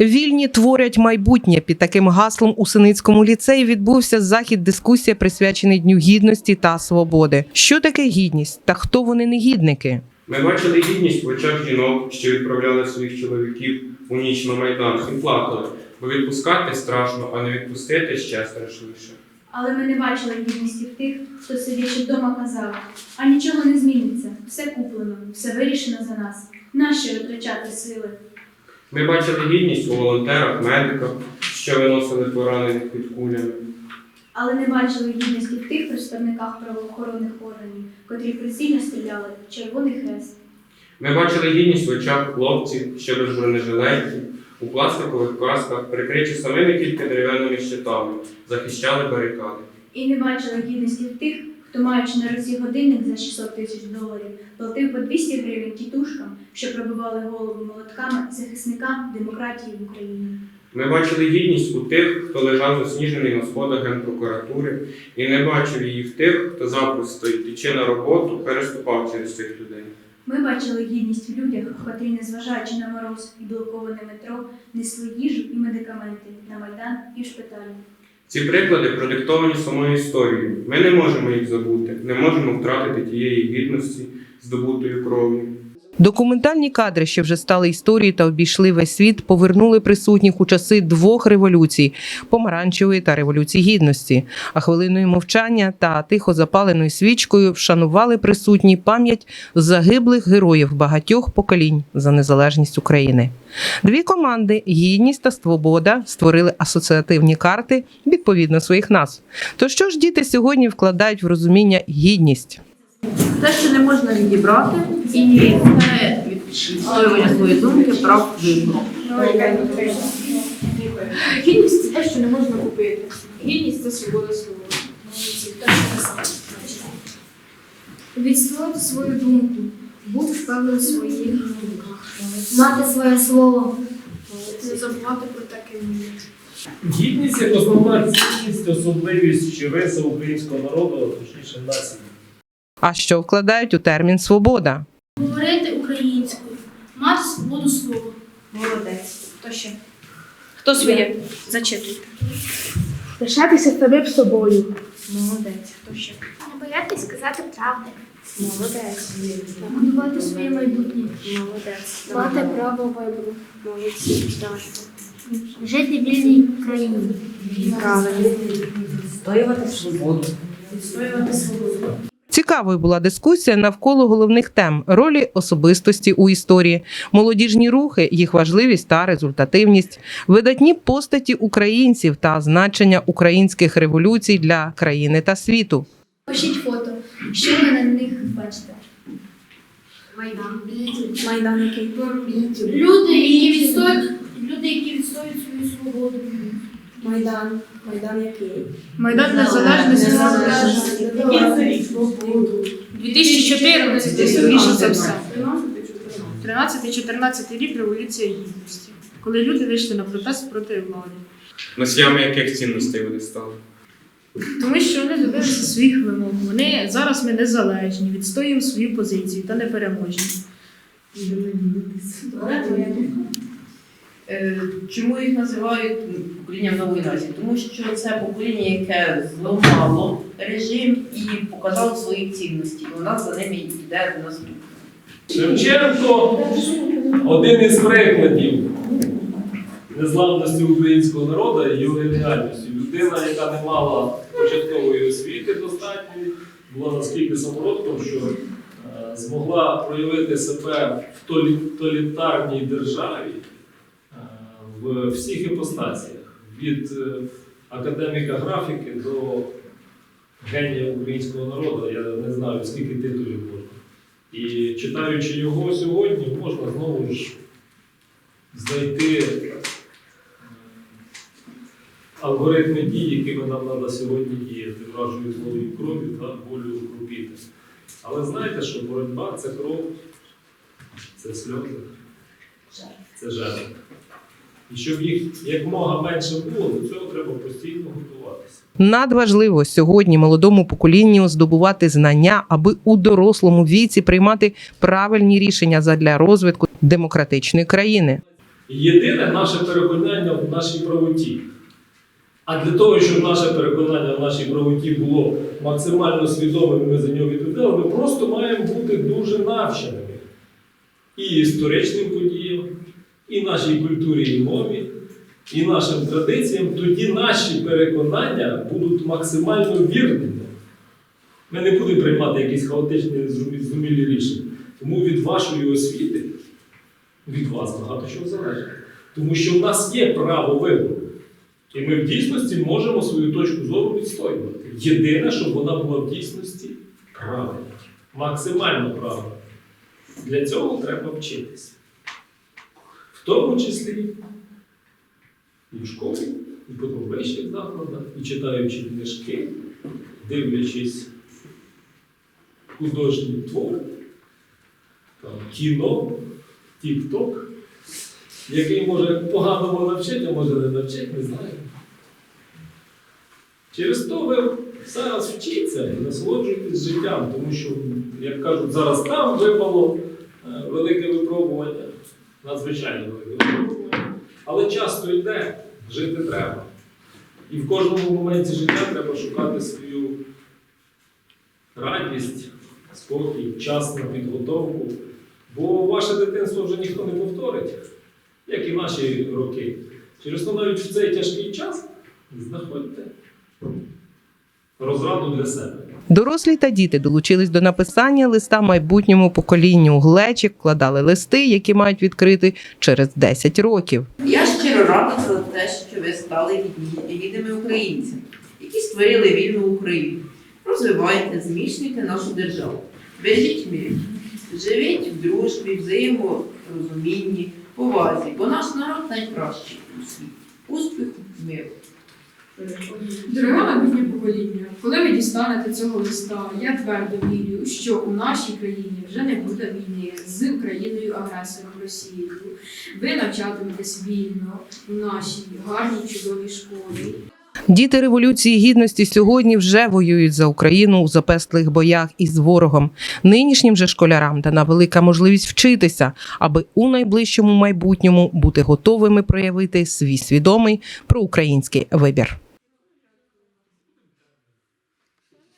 Вільні творять майбутнє. Під таким гаслом у Синицькому ліцеї відбувся захід дискусія, присвячений Дню гідності та свободи. Що таке гідність та хто вони негідники? Ми бачили гідність в очах жінок, що відправляли своїх чоловіків у ніч на майдан і плакали, бо відпускати страшно, а не відпустити ще страшніше. Але ми не бачили гідності в тих, хто сидячи вдома казав, а нічого не зміниться, все куплено, все вирішено за нас. Нащо витрачати сили? Ми бачили гідність у волонтерах, медиках, що виносили поранених під кулями. Але не бачили гідності в тих представниках правоохоронних органів, котрі прицільно стріляли в Червоний Хрест. Ми бачили гідність в очах хлопців, що без бронежилетів, у пластикових касках, прикриті самими тільки дерев'яними щитами, захищали барикади. І не бачили гідності в тих, хто, маючи на руці годинник за 600 тисяч доларів, платив по 200 гривень тітушкам, що пробивали голову молотками захисникам демократії в Україні. Ми бачили гідність у тих, хто лежав засніжений на сходах генпрокуратури, і не бачив її в тих, хто запросто йдучи на роботу, переступав через цих людей. Ми бачили гідність в людях, котрі, незважаючи на мороз і блоковане метро, несли їжу і медикаменти на майдан і в шпиталі. Ці приклади продиктовані самою історією. Ми не можемо їх забути, не можемо втратити тієї гідності, здобутою кров'ю. Документальні кадри, що вже стали історією та обійшли весь світ, повернули присутніх у часи двох революцій помаранчевої та революції гідності. А хвилиною мовчання та тихо запаленою свічкою вшанували присутні пам'ять загиблих героїв багатьох поколінь за незалежність України. Дві команди Гідність та Свобода створили асоціативні карти відповідно своїх назв. То що ж діти сьогодні вкладають в розуміння гідність? Те, що не можна відібрати, і це відстоювання своєї думки, прав вибору. Гідність це те, що не можна купити. Гідність це свобода слова. Відстояти свою думку, бути впевненим в своїх думках, мати своє слово. Не забувати про таке вміння. Гідність як основна цінність, особливість чи риса українського народу, точніше нації. А що вкладають у термін свобода? Говорити українською, мати свободу слова. Молодець. Хто ще? Хто своє? Зачитуйте. Лишатися самим собою. Молодець. Хто ще? Не боятись сказати правди, Молодець. будувати своє майбутнє, Молодець. мати право вибору, Молодці. Давай. жити в вільній країні. Правильно. Відстоювати свободу. Відстоювати свободу. Цікавою була дискусія навколо головних тем ролі особистості у історії, молодіжні рухи, їх важливість та результативність, видатні постаті українців та значення українських революцій для країни та світу. Пишіть фото. Що ви на них бачите? Майдан. Майдан який? Люди, які відстоюють, люди, які відстоюють свою свободу. Майдан. Майдан який? Майдан Незалежності. 2014, скоріше за все. 13-14 рік Революція Гідності, коли люди вийшли на протест проти влади. Носіями яких цінностей вони стали? Тому що вони добилися своїх вимог. Вони зараз ми незалежні, відстоюємо свою позицію та непереможні. Е, Чому їх називають поколінням нової нації? Тому що це покоління, яке зламало режим і показало свої цінності. У за ними йде наступ. Шевченко один із прикладів незламності українського народу і його геніальності. Людина, яка не мала початкової освіти достатньої, була наскільки самородком, що е, змогла проявити себе в толі- тоталітарній державі в всіх іпостаціях. Від е, академіка графіки до генія українського народу. Я не знаю, скільки титулів можна. І читаючи його сьогодні, можна знову ж знайти е, алгоритми дій, якими нам треба сьогодні діяти, вражою злою кров'ю та болю кропіти. Але знаєте, що боротьба це кров, це сльози, це жертва. І щоб їх якмога менше було, до цього треба постійно готуватися. Надважливо сьогодні молодому поколінню здобувати знання, аби у дорослому віці приймати правильні рішення задля розвитку демократичної країни. Єдине наше переконання в нашій правоті. А для того, щоб наше переконання в нашій правоті було максимально свідомим, ми за нього відповідали, ми просто маємо бути дуже навченими і історичним подіям, і нашій культурі і мові, і нашим традиціям, тоді наші переконання будуть максимально вірними. Ми не будемо приймати якісь хаотичні зрозумілі рішення. Тому від вашої освіти, від вас багато чого залежить. Тому що в нас є право вибору. І ми в дійсності можемо свою точку зору відстоювати. Єдине, щоб вона була в дійсності правильна, максимально правильна. Для цього треба вчитися. В тому числі і в школі, і в вищих закладах, і читаючи книжки, дивлячись художні твори, там, кіно, тік-ток, який може поганому навчити, а може не навчити, не знаю. Через то ви зараз вчіться і насолоджуйтесь життям, тому що, як кажуть, зараз там випало е, велике випробування, надзвичайно випробування. Але часто йде, жити треба. І в кожному моменті життя треба шукати свою радість, спокій, час на підготовку. Бо ваше дитинство вже ніхто не повторить, як і наші роки. Через то навіть в цей тяжкий час знаходьте розраду для себе. Дорослі та діти долучились до написання листа майбутньому поколінню. Глечик вкладали листи, які мають відкрити через 10 років. Я щиро рада за те, що ви стали гідними українцями, які створили вільну Україну. Розвивайте, зміцнюйте нашу державу. Бережіть мир. Живіть в дружбі, взаєморозумінні, повазі, бо наш народ найкращий у світі. Успіху, миру. Дороге майбутнє покоління, коли ви дістанете цього листа, я твердо вірю, що у нашій країні вже не буде війни з Україною агресором Росією. Ви навчатиметесь вільно у нашій гарній чудовій школі. Діти революції гідності сьогодні вже воюють за Україну у запеслих боях із ворогом. Нинішнім же школярам дана велика можливість вчитися, аби у найближчому майбутньому бути готовими проявити свій свідомий проукраїнський вибір.